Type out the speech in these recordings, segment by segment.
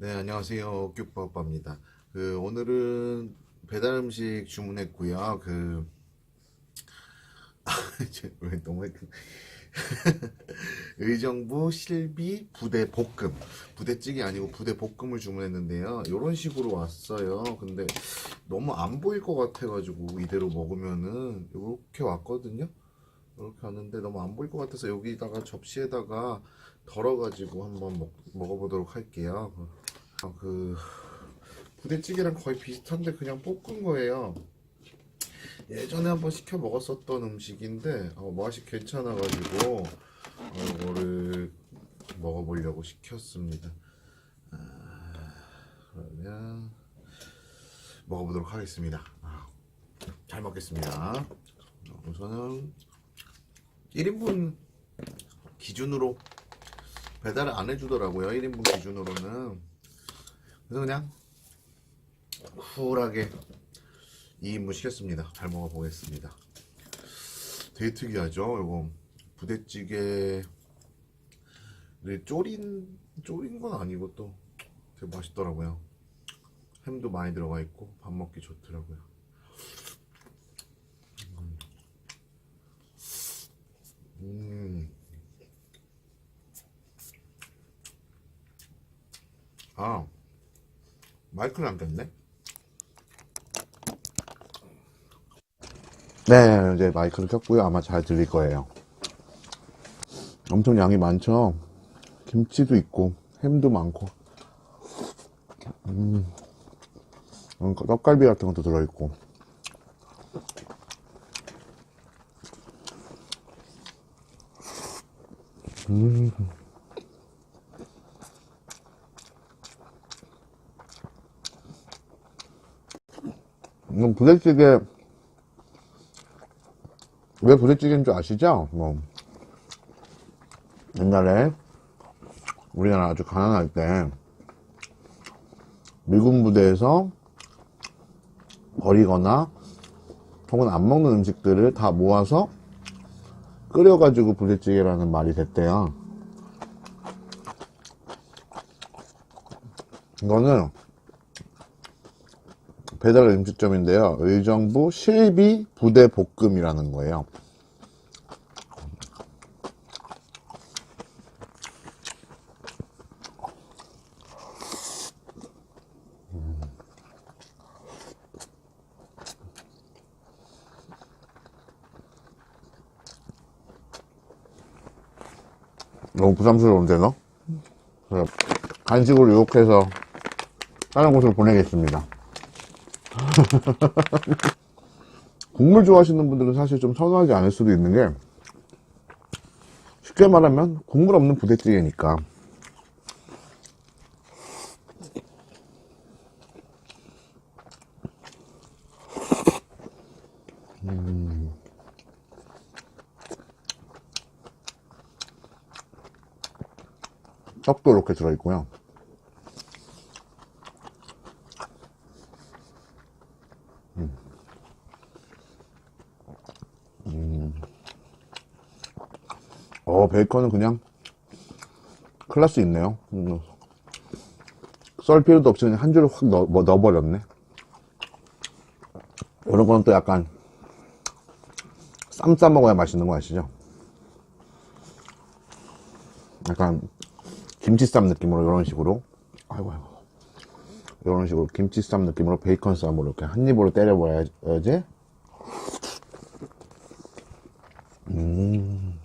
네, 안녕하세요. 옥규빠빠입니다. 그, 오늘은 배달 음식 주문했고요. 그, 아, 왜 너무. 의정부 실비 부대 볶음. 부대찌개 아니고 부대 볶음을 주문했는데요. 이런 식으로 왔어요. 근데 너무 안 보일 것 같아가지고 이대로 먹으면은 이렇게 왔거든요. 이렇게 왔는데 너무 안 보일 것 같아서 여기다가 접시에다가 덜어가지고 한번 먹, 먹어보도록 할게요. 아, 그 부대찌개랑 거의 비슷한데 그냥 볶은 거예요. 예전에 한번 시켜 먹었었던 음식인데 어, 맛이 괜찮아가지고 어, 이거를 먹어보려고 시켰습니다. 아, 그러면 먹어보도록 하겠습니다. 아, 잘 먹겠습니다. 우선은 1인분 기준으로 배달을 안 해주더라고요. 1인분 기준으로는. 그래서 그냥 쿨하게 2인분 시켰습니다. 잘 먹어보겠습니다. 되게 특이하죠? 이거 부대찌개를 졸인, 졸인 건 아니고 또 되게 맛있더라고요. 햄도 많이 들어가 있고 밥 먹기 좋더라고요. 음. 아, 마이크를 안 꼈네? 네, 이제 마이크를 켰고요. 아마 잘 들릴 거예요. 엄청 양이 많죠? 김치도 있고, 햄도 많고, 음, 음, 떡갈비 같은 것도 들어있고. 음. 이건 부대찌개 왜 부대찌개인 줄 아시죠? 뭐 옛날에 우리나라 아주 가난할 때 미군 부대에서 버리거나 혹은 안 먹는 음식들을 다 모아서 끓여가지고 부대찌개라는 말이 됐대요. 이거는 배달 음식점인데요. 의정부 실비 부대 볶음이라는 거예요. 너무 부담스러운데 너? 간식으로 유혹해서 다른 곳으로 보내겠습니다. 국물 좋아하시는 분들은 사실 좀 선호하지 않을 수도 있는 게 쉽게 말하면 국물 없는 부대찌개니까 음. 떡도 이렇게 들어있고요 어, 베이컨은 그냥 클라스 있네요. 음. 썰 필요도 없이 그냥 한 줄을 확 넣어, 뭐 넣어버렸네. 이런 거는 또 약간 쌈 싸 먹어야 맛있는 거 아시죠? 약간 김치쌈 느낌으로 이런 식으로 아이고 아이고 이런 식으로 김치쌈 느낌으로 베이컨 쌈으로 이렇게 한 입으로 때려버려야지 음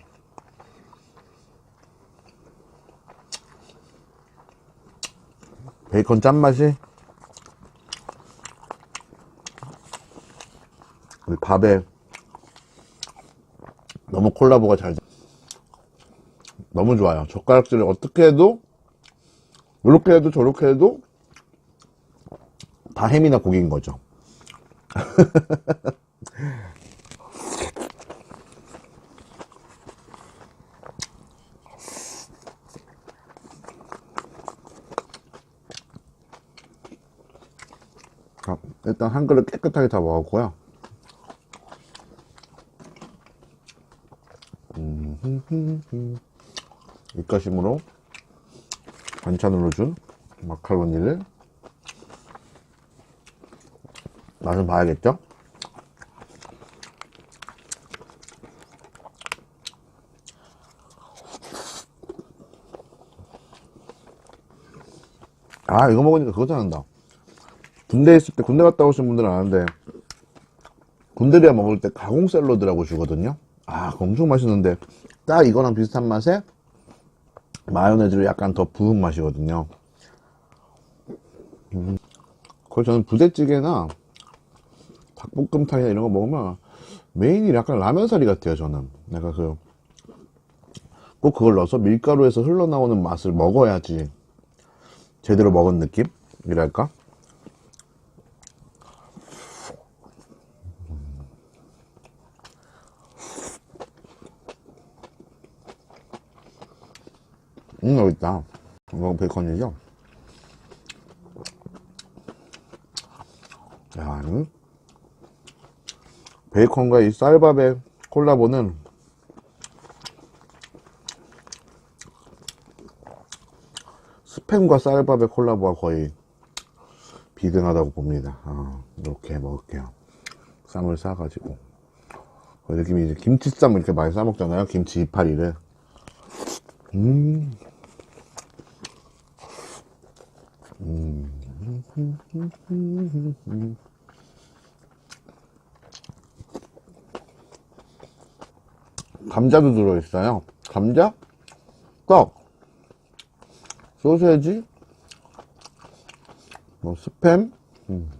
베이컨 짠맛이 밥에 너무 콜라보가 잘 돼. 너무 좋아요. 젓가락질을 어떻게 해도 이렇게 해도 저렇게 해도 다 햄이나 고기인 거죠. 자, 일단 한 그릇 깨끗하게 다 먹었고요. 음, 입가심으로 반찬으로 준 마카로니를 맛을 봐야겠죠? 아 이거 먹으니까 그거 생각난다 군대 있을 때 군대 갔다 오신 분들은 아는데 군대리아 먹을 때 가공 샐러드라고 주거든요. 아 엄청 맛있는데 딱 이거랑 비슷한 맛에 마요네즈를 약간 더 부은 맛이거든요. 음, 거의 저는 부대찌개나 닭볶음탕이나 이런 거 먹으면 메인이 약간 라면사리 같아요 저는. 내가 그꼭 그걸 넣어서 밀가루에서 흘러나오는 맛을 먹어야지 제대로 먹은 느낌이랄까? 음, 여기 있다. 이거 베이컨이죠? 야, 이 베이컨과 이 쌀밥의 콜라보는 스팸과 쌀밥의 콜라보가 거의 비등하다고 봅니다. 아, 이렇게 먹을게요. 쌈을 싸가지고. 그 느낌이 이제 김치쌈 이렇게 많이 싸먹잖아요. 김치 이파리를. 음. 감자도 들어있어요. 감자, 떡, 소세지, 뭐 스팸, 음.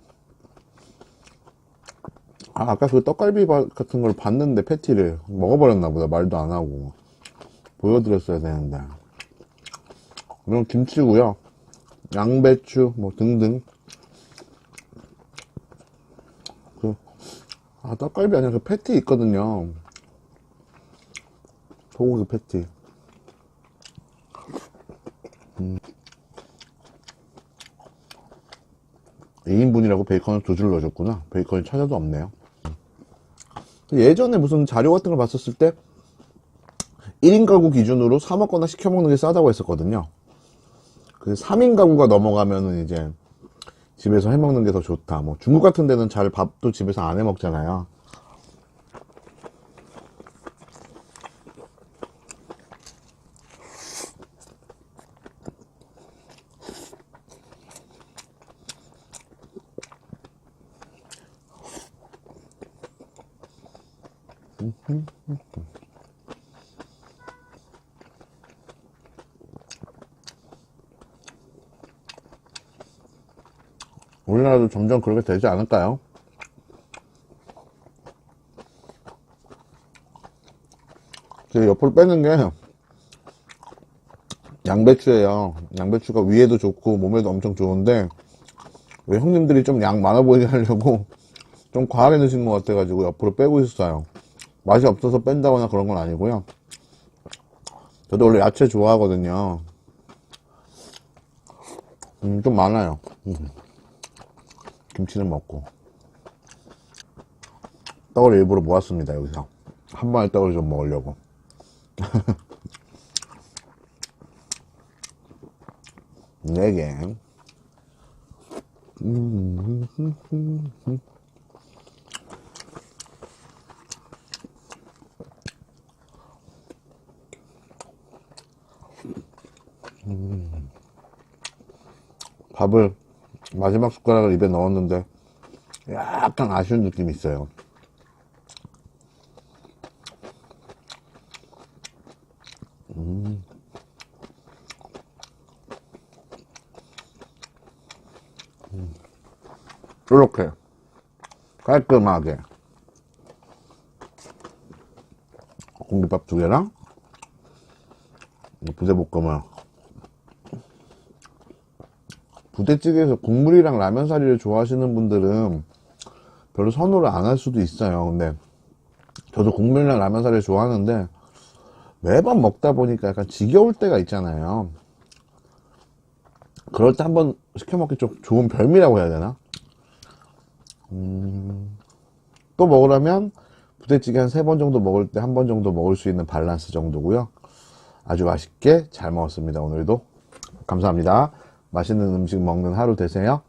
아, 아까 그 떡갈비 바- 같은 걸 봤는데 패티를 먹어버렸나 보다. 말도 안 하고. 보여드렸어야 되는데. 이건 김치고요 양배추 뭐 등등 그, 아 떡갈비 아니라 그 패티 있거든요 소고기 패티 2인분이라고 베이컨을 두 줄 넣어줬구나. 베이컨이 찾아도 없네요. 예전에 무슨 자료 같은 걸 봤었을 때 1인 가구 기준으로 사 먹거나 시켜 먹는 게 싸다고 했었거든요. 그 3인 가구가 넘어가면은 이제 집에서 해 먹는 게 더 좋다. 뭐 중국 같은 데는 잘 밥도 집에서 안 해 먹잖아요. 우리나라도 점점 그렇게 되지 않을까요? 제 옆으로 빼는 게 양배추예요. 양배추가 위에도 좋고 몸에도 엄청 좋은데 왜 형님들이 좀 양 많아 보이게 하려고 좀 과하게 넣으신 것 같아가지고 옆으로 빼고 있어요. 맛이 없어서 뺀다거나 그런 건 아니고요. 저도 원래 야채 좋아하거든요. 음, 좀 많아요. 음. 김치는 먹고 떡을 일부러 모았습니다 여기서. 한 번에 떡을 좀 먹으려고. 네개. 밥을 마지막 숟가락을 입에 넣었는데 약간 아쉬운 느낌이 있어요. 음. 이렇게 깔끔하게 공깃밥 두 개랑 부대볶음을 부대찌개에서 국물이랑 라면 사리를 좋아하시는 분들은 별로 선호를 안 할 수도 있어요. 근데 저도 국물이랑 라면 사리를 좋아하는데 매번 먹다 보니까 약간 지겨울 때가 있잖아요. 그럴 때 한번 시켜 먹기 좀 좋은 별미라고 해야 되나? 음, 또 먹으려면 부대찌개 한 세 번 정도 먹을 때 한 번 정도 먹을 수 있는 밸런스 정도고요. 아주 맛있게 잘 먹었습니다. 오늘도 감사합니다. 맛있는 음식 먹는 하루 되세요.